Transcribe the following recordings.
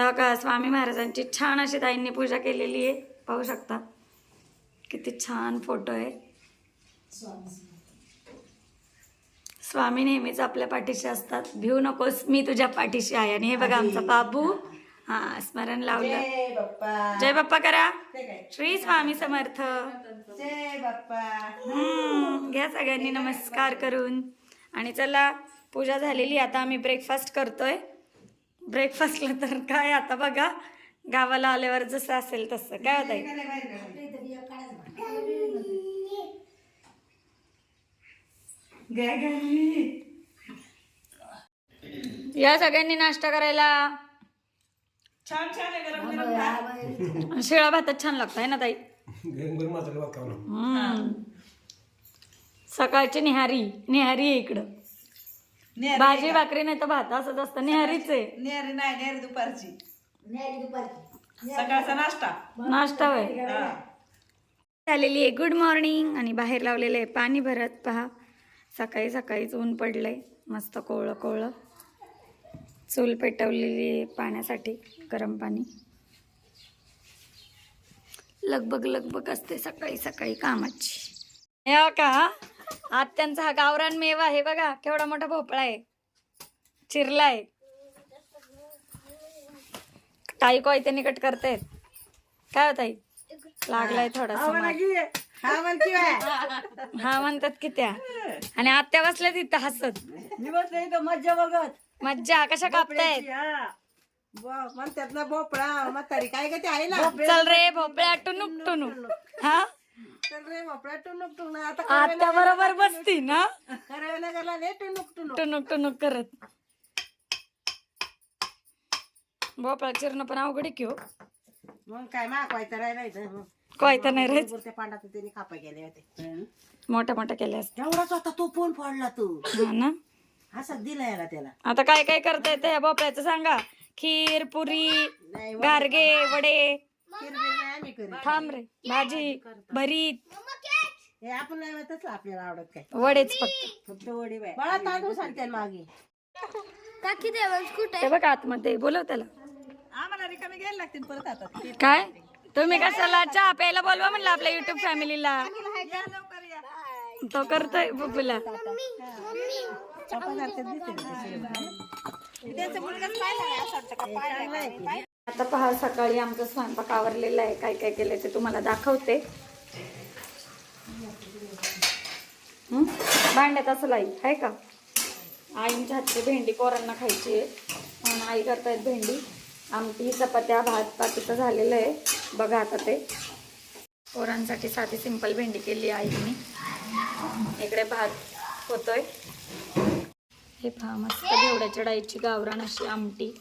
तेव्हा का? स्वामी महाराजांची छान अशी ताईंनी पूजा केलेली आहे. पाहू शकता. किती छान फोटो आहे. स्वामी नेहमीच आपल्या पाठीशी असतात. भिऊ नकोस मी तुझ्या पाठीशी आहे. आणि हे बघा आमचा बाबू. हा स्मरण लावलं. जय बाप्पा. करा. श्री स्वामी समर्थ. जय बाप्पा. हम्म, घ्या सगळ्यांनी नमस्कार करून. आणि चला पूजा झालेली. आता आम्ही ब्रेकफास्ट करतोय. ब्रेकफास्टला तर काय आता बघा गावाला आल्यावर जसं असेल तसं. काय होत आहे या सगळ्यांनी नाश्ता करायला. छान छान. शिळा भातच छान लागतो आहे ना ताई. सकाळची निहारी निहारी आहे इकडं. भाजी भाकरी नाही तर भात असंच असतं निहारीच आहे. नेहरी नाही नेहरी दुपारची. सकाळचा नाश्ता. नाश्ता होय. हा. झालेली आहे. गुड मॉर्निंग आणि बाहेर लावलेलं आहे पाणी भरत. पहा सकाळी सकाळीच ऊन पडलंय. मस्त कोवळं कोवळं. चूल पेटवलेली आहे पाण्यासाठी गरम पाणी. लगबग लगबग असते सकाळी सकाळी कामाची. हो का? आत्यांचा हा गावरान मेवा आहे बघा केवढा मोठा भोपळा आहे. चिरला आहे ताई कोयत्यानी कट करतायत. काय हो ताई? लागलाय थोडासा. हा. हा म्हणतात की त्या. आणि आत्या बसल्या तिथं हसत. इथं मज्जा बघत. मज्जा कशा कापतायत? हा. म्हणतात ना भोपळा म्हातारी. काय का ते आहे ना? चल रे भोपळ्या टुनुक टुनुक. हा? आता बरोबर बसती ना? टुनुक टुनुक. करत. भोपळा चिरणं पण अवघड आहे की हो. मग काय मागवायचं राहिलायचं कोयता नाही राहायचं पांडात त्यांनी कापा गेले होते. मोठ्या मोठ्या केल्या असत्या. तेवढाच होता तो फोन फोडला तू. हा ना? असं दिला याला त्याला. आता काय काय करता येतं ह्या भोपळ्याचं सांगा? खीर पुरी गारगे वडे. आम्ही थांब रे. भाजी भरीत हे आपण नाही म्हणतच आपल्याला आवडत काय. वडेच फक्त. फक्त वडी बाय बाळा तांदूळ सांगते मागे. ते बघ आतमध्ये बोलव त्याला. आम्हाला रिकामी घ्यायला लागतील परत आता. काय? तुम्ही कशाला चहा प्यायला बोलवा म्हणलं आपल्या युट्यूब फॅमिलीला या लवकर या. तो करतोय बुबूला. त्यांचा मुलगाच पाहिला नाही, असं वाटतं का पाहिला काय? आता पहा सकाळी आमचा स्वयंपाक आवरलेला आहे. काय काय केलंय ते तुम्हाला दाखवते. भांड्यात असं आई आहे का? आईच्या हातची भेंडी पोरांना खायची आहे. म्हणून आई करतायत भेंडी. आमटी चपात्या भात पातीचं झालेलं आहे. बघा आता ते. पोरांसाठी साधी सिंपल भेंडी केली आईने. इकडे भात होतोय. हे पहा मस्त घेवड्याच्या डाळीची गावरान अशी आमटी.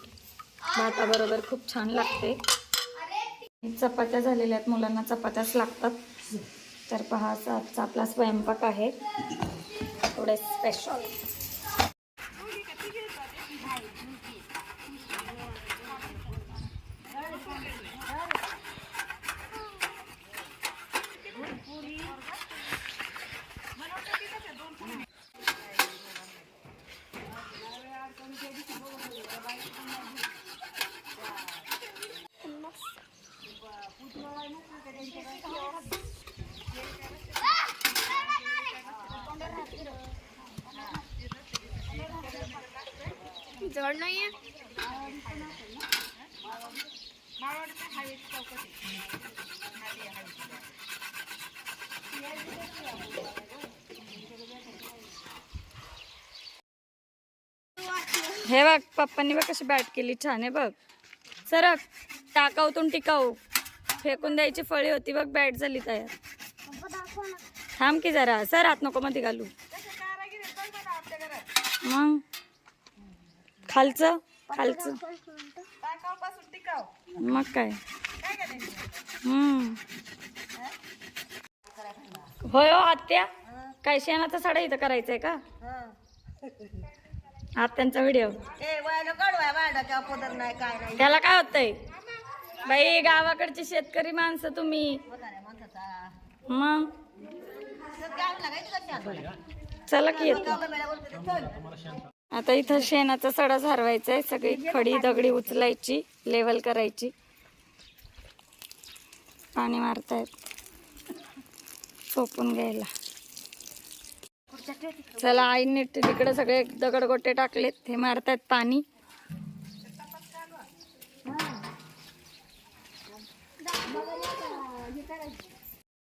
भाताबरोबर खूप छान लागते. चपात्या झालेल्या आहेत. मुलांना चपात्याच लागतात. तर पहा असा आजचा आपला स्वयंपाक आहे. थोडे स्पेशल हे बघ पप्पांनी बघ कशी बॅट केली छान आहे बघ. सरक टाकाऊतून टिकाऊ. फेकून द्यायची फळी होती बघ बॅट झाली तयार. थांब की जरा सर हात नको मध्ये घालू. मग? खालचं? खालचं. मग काय? होय हो आत्या. काय शेणाचा सडा इथं करायचंय का. आत्यांचा व्हिडिओ. त्याला काय होतंय? बाई गावाकडचे शेतकरी माणसं तुम्ही. मग? चला की येतो. आता इथं शेणाचा सडा झारवायचा आहे. सगळी खडी दगडी उचलायची लेवल करायची. पाणी मारतायत. सोपून घ्यायला. चला आई नीट तिकडे सगळे दगड गोटे टाकलेत. हे मारतायत पाणी.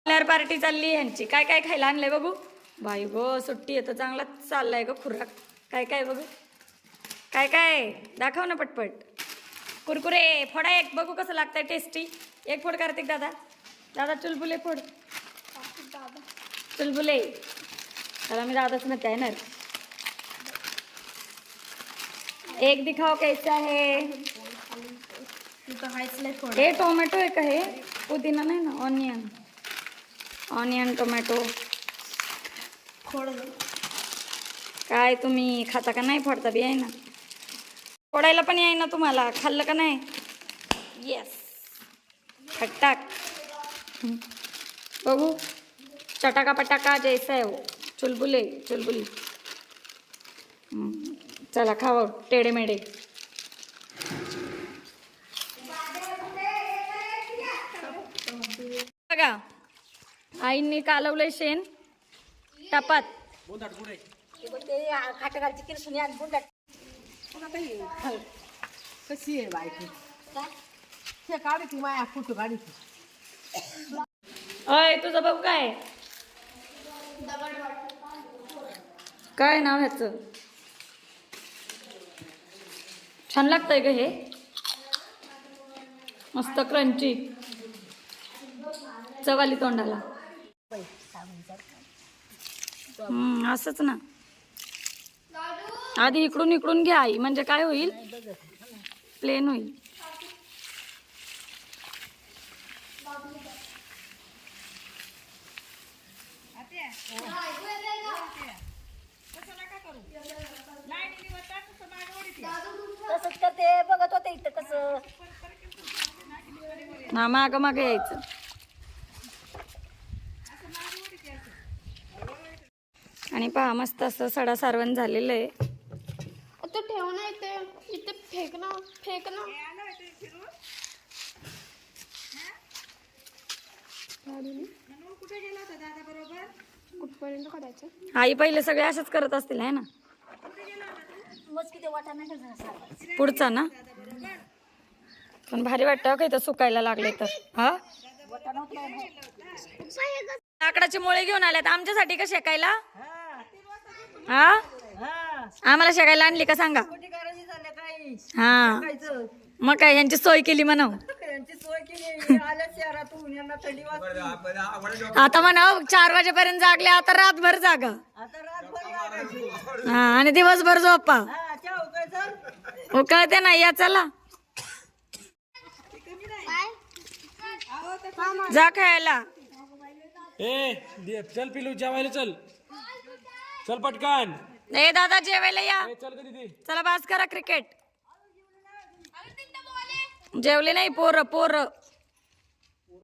कलर पार्टी चालली यांची काय काय खायला आणलंय बघू? बाई गो सुट्टी आहे तर चाललाय ग खुराक. काय काय बघू? काय काय? दाखव ना पटपट. कुरकुरे फोडा एक. बघू कसं लागतंय टेस्टी एक फोड कार्तिक दादा. दादा चुलबुले फोड. चुलबुले. दादा मी दादाच म्हणते येणार एक दिखाव कैसा आहे हे टोमॅटो आहे. हे पुदिना नाही ना ऑनियन ऑनियन टोमॅटो फोड काय तुम्ही खाता का नाही फोडता बी आहे ना? फोडायला पण आहे ना तुम्हाला. खाल्लं का नाही? येस खटाक बघू. चटाका पटाका जैसा आहे हो चुलबुले चुलबुली. चला खावं. टेडे मेडे. बघा. आईंनी कालवलंय शेण. टपात. खाटकाची किरसुनी आणि गुंडाट कशी आहे बायको ते काढी ती माया फोटो काढी ती अय तुझं बघू काय? काय नाव ह्याचं? छान लागतंय ग हे. मस्त क्रंची चवाली तोंडाला. असंच ना. आधी इकडून इकडून घ्या आई म्हणजे काय होईल? प्लेन होईल. तसंच करते बघत होते इथं कसं. ना माग माग यायचं. आणि पहा मस्त असं सडा सारवण झालेलं आहे. तो ठेव ना इथे इथे फेक ना फेक ना. कुठपर्यंत आई पहिले सगळे असंच करत असतील आहे ना? पुढचा ना? पण भारी वाटतं का इथं सुकायला लागले तर. हा? लाकडाचे मुळे घेऊन आल्यात आमच्यासाठी का शेकायला हा? आम्हाला शेगायला आणली का सांगा? हा. मग काय यांची सोय केली म्हणाव. आता म्हणाव चार वाजेपर्यंत जागले आता रातभर जागा. हा आणि दिवसभर झोपा. उकळते ना या चला. जा खायला. ए चल पिलू जेवायला चल. चल पटकन. ए दादा जेवायला या. ए, चल ती चला बास करा क्रिकेट. जेवले नाही पोर पोर.